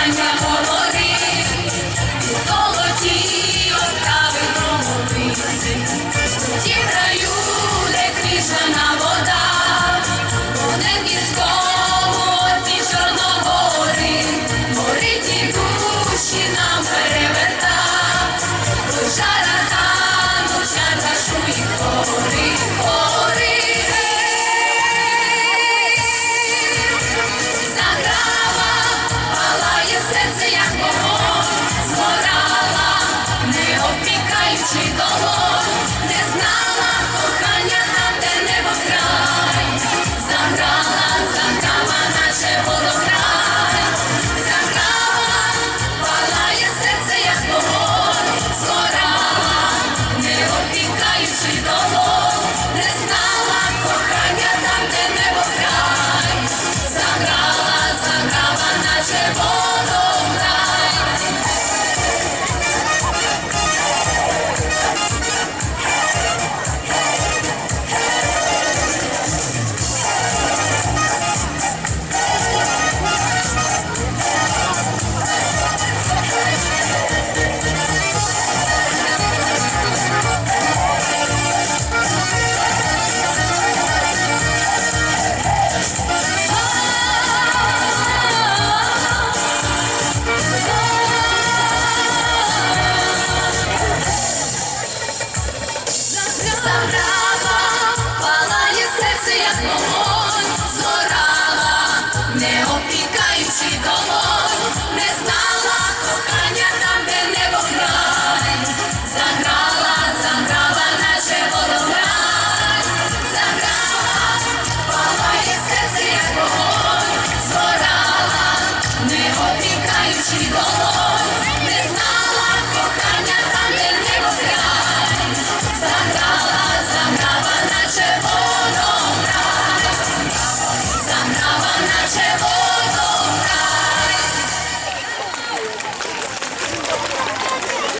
times заграла, палає серце, як вогонь, згорала, не опікаючи долонь.